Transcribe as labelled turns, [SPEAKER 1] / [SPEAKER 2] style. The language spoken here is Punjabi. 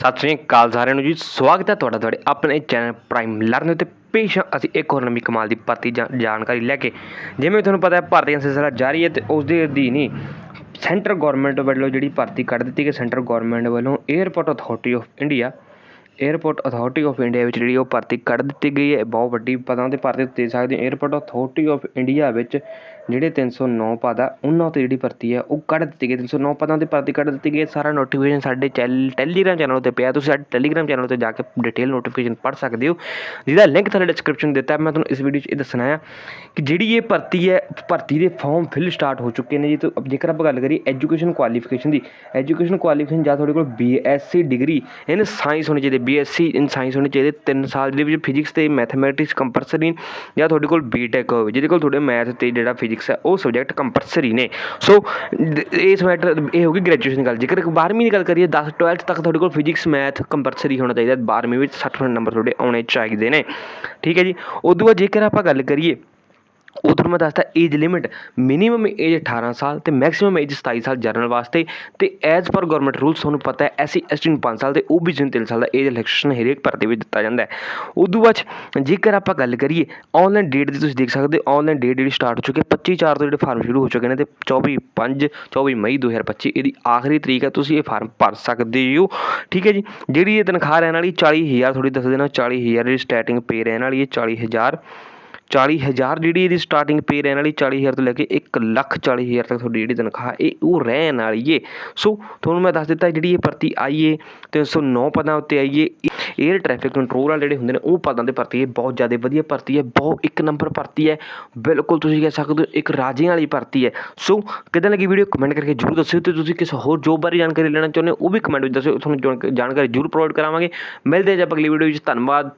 [SPEAKER 1] ਸਤਿ ਸ਼੍ਰੀ ਅਕਾਲ ਸਾਰਿਆਂ ਨੂੰ ਜੀ, ਸਵਾਗਤ ਹੈ ਤੁਹਾਡਾ ਤੁਹਾਡੇ ਆਪਣੇ ਚੈਨਲ ਪ੍ਰਾਈਮ ਲਰਨ ਤੇ ਪੇਸ਼ ਹਾਂ ਅਸੀਂ ਇੱਕ ਹੋਰ ਨਵੀਂ ਕਮਾਲ ਦੀ ਭਰਤੀ ਜਾਂ- ਜਾਣਕਾਰੀ ਲੈ ਕੇ। ਜਿਵੇਂ ਤੁਹਾਨੂੰ ਪਤਾ ਹੈ, ਭਰਤੀ ਦਾ ਸਿਲਸਿਲਾ ਜਾਰੀ ਹੈ ਤੇ ਉਸ ਦੇ ਅਧੀਨ ਹੀ ਸੈਂਟਰ ਗਵਰਨਮੈਂਟ ਵੱਲੋਂ ਜਿਹੜੀ ਭਰਤੀ ਕੱਢ ਦਿੱਤੀ ਗਈ, ਸੈਂਟਰ ਗਵਰਨਮੈਂਟ ਵੱਲੋਂ airport authority of India airport authority of India ਵਿੱਚ ਜਿਹੜੀ ਉਹ ਭਰਤੀ ਕੱਢ ਦਿੱਤੀ ਗਈ ਹੈ। ਬਹੁਤ ਵੱਡੀ ਪਦਾਂ ਤੇ ਭਰਤੀ ਦੇ ਸਕਦੇ ਹੋ। 에ਅਰਪੋਰਟ ਅਥਾਰਟੀ ਆਫ ਇੰਡੀਆ ਵਿੱਚ ਜਿਹੜੇ 309 ਪਦ ਆ ਉਹਨਾਂ 'ਤੇ ਜਿਹੜੀ ਭਰਤੀ ਹੈ, ਉਹ ਕੱਢ ਦਿੱਤੀ ਗਈ। 309 ਪਦਾਂ ਤੇ ਭਰਤੀ ਕੱਢ ਦਿੱਤੀ ਗਈ। ਹੈ। ਸਾਰਾ ਨੋਟੀਫਿਕੇਸ਼ਨ ਸਾਡੇ ਚੈਲ ਟੈਲੀਗ੍ਰਾਮ ਚੈਨਲ ਉੱਤੇ ਪਿਆ। ਤੁਸੀਂ ਸਾਡੇ ਟੈਲੀਗ੍ਰਾਮ ਚੈਨਲ ਉੱਤੇ ਜਾ ਕੇ ਡਿਟੇਲ ਨੋਟੀਫਿਕੇਸ਼ਨ ਪੜ੍ਹ ਸਕਦੇ ਹੋ। ਜਿਹਦਾ ਲਿੰਕ ਥੱਲੇ ਡਿਸਕ੍ਰਿਪਸ਼ਨ ਦਿੱਤਾ ਮੈਂ ਤੁਹਾਨੂੰ ਇਸ ਵੀਡੀਓ 'ਚ ਇਹ ਦੱਸਣਾ ਹੈ ਕਿ ਜਿਹੜੀ ਇਹ ਭਰਤੀ ਹੈ, ਭਰਤੀ ਦੇ ਫਾਰਮ ਫਿਲ ਸਟਾਰਟ ਹੋ ਚੁੱਕੇ ਨੇ ਜੀ। ਤੇ ਜੇਕਰ ਆਪਾਂ ਗੱਲ ਕਰੀਏ ਐਜੂਕੇਸ਼ਨ ਕੁਆਲੀਫਿਕੇਸ਼ਨ ਦੀ ਐਜੂਕੇਸ਼ਨ ਕੁਆਲੀਫਿਕੇਸ਼ਨ ਜਾਂ ਤੁਹਾਡੇ ਕੋਲ ਬੀਐਸਸੀ ਡਿਗਰੀ ਇਨ ਸਾਇੰਸ ਹੋਣੀ ਚਾਹੀਦੀ ਬੀ ਬੀਐਸਸੀ ਇਨ ਸਾਇੰਸ ਹੋਣੀ ਚਾਹੀਦੀ, ਤਿੰਨ ਸਾਲ ਦੇ ਵਿੱਚ ਫਿਜ਼ਿਕਸ ਅਤੇ ਮੈਥਮੈਟਿਕਸ ਕੰਪਲਸਰੀ ਜਾਂ ਤੁਹਾਡੇ ਕੋਲ ਬੀਟੈਕ ਹੋਵੇ, ਜਿਹਦੇ ਕੋਲ ਤੁਹਾਡੇ ਮੈਥ ਤੇ ਜਿਹੜਾ ਫਿਜ਼ਿਕਸ ਹੈ, ਉਹ ਸਬਜੈਕਟ ਕੰਪਲਸਰੀ ਨੇ। ਸੋ ਦ- ਇਸ ਮੈਟਰ ਇਹ ਹੋ ਗਈ ਗ੍ਰੈਜੂਏਸ਼ਨ ਗੱਲ। ਜੇਕਰ 12ਵੀਂ ਦੀ ਗੱਲ ਕਰੀਏ 10 12th ਤੱਕ ਤੁਹਾਡੇ ਕੋਲ ਫਿਜ਼ਿਕਸ ਮੈਥ ਕੰਪਲਸਰੀ ਹੋਣਾ ਚਾਹੀਦਾ। 12ਵੀਂ ਵਿੱਚ 60 ਨੰਬਰ ਤੁਹਾਡੇ ਆਉਣੇ ਚਾਹੀਦੇ ਨੇ। ਠੀਕ ਹੈ ਜੀ? ਉਦੋਂ ਬਾਅਦ ਜੇਕਰ ਆਪਾਂ ਗੱਲ ਕਰੀਏ ਉਧਰ ਮੈਂ ਦੱਸਦਾ ਏਜ ਲਿਮਿਟ ਮਿਨੀਮਮ ਏਜ 18 ਸਾਲ ਤੇ ਮੈਕਸਿਮਮ ਏਜ 27 ਸਾਲ ਜਨਰਲ ਵਾਸਤੇ ਤੇ ਐਜ਼ ਪਰ ਗਵਰਨਮੈਂਟ ਰੂਲਸ ਤੁਹਾਨੂੰ ਪਤਾ ਹੈ ਐਸਸੀ ਐਸਟੀ ਨੂੰ 5 ਸਾਲ ਤੇ ਓਬੀਸੀ ਨੂੰ 3 ਸਾਲ ਦਾ ਏਜ ਰਿਲੈਕਸੇਸ਼ਨ ਹਰੇਕ ਭਰਤੀ ਵਿੱਚ ਦਿੱਤਾ ਜਾਂਦਾ ਹੈ। ਉਦੋਂ ਬਾਅਦ 'ਚ ਜੇਕਰ ਆਪਾਂ ਗੱਲ ਕਰੀਏ ਆਨਲਾਈਨ ਡੇਟ ਦੀ ਤੁਸੀਂ ਦੇਖ ਸਕਦੇ ਹੋ ਆਨਲਾਈਨ ਡੇਟ ਜਿਹੜੀ ਸਟਾਰਟ ਹੋ ਚੁੱਕੀ ਹੈ 25 4 ਤੋਂ ਜਿਹੜੇ ਫਾਰਮ ਸ਼ੁਰੂ ਹੋ ਚੁੱਕੇ ਨੇ ਤੇ 24 5 24 ਮਈ 2025 ਇਹਦੀ ਆਖਰੀ ਤਰੀਕ ਹੈ, ਤੁਸੀਂ ਇਹ ਫਾਰਮ ਭਰ ਸਕਦੇ ਹੋ। ਠੀਕ ਹੈ ਜੀ, ਜਿਹੜੀ ਇਹ ਤਨਖਾਹ ਰਹਿਣ ਵਾਲੀ 40000 ਥੋੜੀ ਦੱਸ ਦੇਣਾ 40000 ਜਿਹੜੀ ਸਟਾਰਟਿੰਗ ਪੇ ਰਹਿਣ ਵਾਲੀ ਹੈ 40000 ਚਾਲੀ ਹਜ਼ਾਰ ਜਿਹੜੀ ਇਹਦੀ ਸਟਾਰਟਿੰਗ ਪੇ ਰਹਿਣ ਵਾਲੀ ਚਾਲੀ ਹਜ਼ਾਰ ਤੋਂ ਲੈ ਕੇ ਇੱਕ ਲੱਖ ਚਾਲੀ ਹਜ਼ਾਰ ਤੱਕ ਤੁਹਾਡੀ ਜਿਹੜੀ ਤਨਖਾਹ, ਇਹ ਉਹ ਰਹਿਣ ਵਾਲੀ ਏ। ਸੋ ਤੁਹਾਨੂੰ ਮੈਂ ਦੱਸ ਦਿੱਤਾ ਜਿਹੜੀ ਇਹ ਭਰਤੀ ਆਈ ਏ 309 ਪਦਾਂ ਉੱਤੇ ਆਈ ਏ। 에ਅਰ ਟ੍ਰੈਫਿਕ ਕੰਟਰੋਲ ਵਾਲੇ ਜਿਹੜੇ ਹੁੰਦੇ ਨੇ, ਉਹ ਪਦਾਂ ਤੇ ਭਰਤੀ ਇਹ ਬਹੁਤ ਜ਼ਿਆਦਾ ਵਧੀਆ ਭਰਤੀ ਹੈ ਬਹੁਤ ਇੱਕ ਨੰਬਰ ਭਰਤੀ ਹੈ ਬਿਲਕੁਲ ਤੁਸੀਂ ਕਹਿ ਸਕਦੇ ਹੋ, ਇੱਕ ਰਾਜਿਆਂ ਵਾਲੀ ਭਰਤੀ ਹੈ ਸੋ ਕਿਦਾਂ ਲੱਗੀ ਵੀਡੀਓ ਕਮੈਂਟ ਕਰਕੇ ਜਰੂਰ ਦੱਸਿਓ ਤੇ ਤੁਸੀਂ ਕਿਸੇ ਹੋਰ ਜੋਬ ਬਾਰੇ ਜਾਣਕਾਰੀ ਲੈਣਾ ਚਾਹੁੰਦੇ ਹੋ, ਉਹ ਵੀ ਕਮੈਂਟ ਵਿੱਚ ਦੱਸਿਓ। ਤੁਹਾਨੂੰ ਜਾਣਕ- ਜਾਣਕਾਰੀ ਜਰੂਰ ਪ੍ਰੋਵਾਈਡ ਕਰਾਵਾਂਗੇ। ਮਿਲਦੇ ਹਾਂ ਜੀ ਅਗਲੀ ਵੀਡੀਓ ਵਿੱਚ। ਧੰਨਵਾਦ।